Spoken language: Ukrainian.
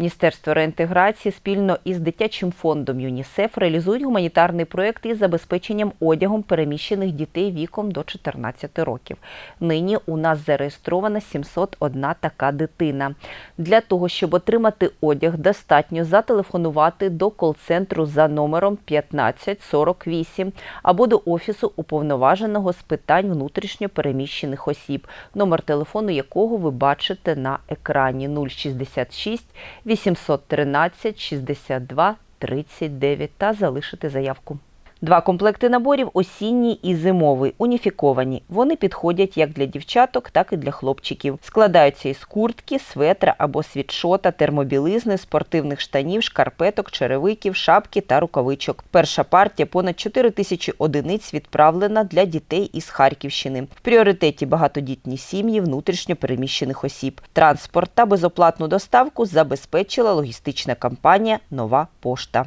Міністерство реінтеграції спільно із дитячим фондом ЮНІСЕФ реалізують гуманітарний проєкт із забезпеченням одягом переміщених дітей віком до 14 років. Нині у нас зареєстрована 701 така дитина. Для того, щоб отримати одяг, достатньо зателефонувати до кол-центру за номером 1548 або до офісу уповноваженого з питань внутрішньо переміщених осіб, номер телефону якого ви бачите на екрані 066 813 62 39 та залишити заявку. Два комплекти наборів осінній і зимовий, уніфіковані. Вони підходять як для дівчаток, так і для хлопчиків. Складаються із куртки, светра або світшота, термобілизни, спортивних штанів, шкарпеток, черевиків, шапки та рукавичок. Перша партія понад 4 тисячі одиниць відправлена для дітей із Харківщини. В пріоритеті багатодітні сім'ї внутрішньо переміщених осіб. Транспорт та безоплатну доставку забезпечила логістична компанія Нова пошта.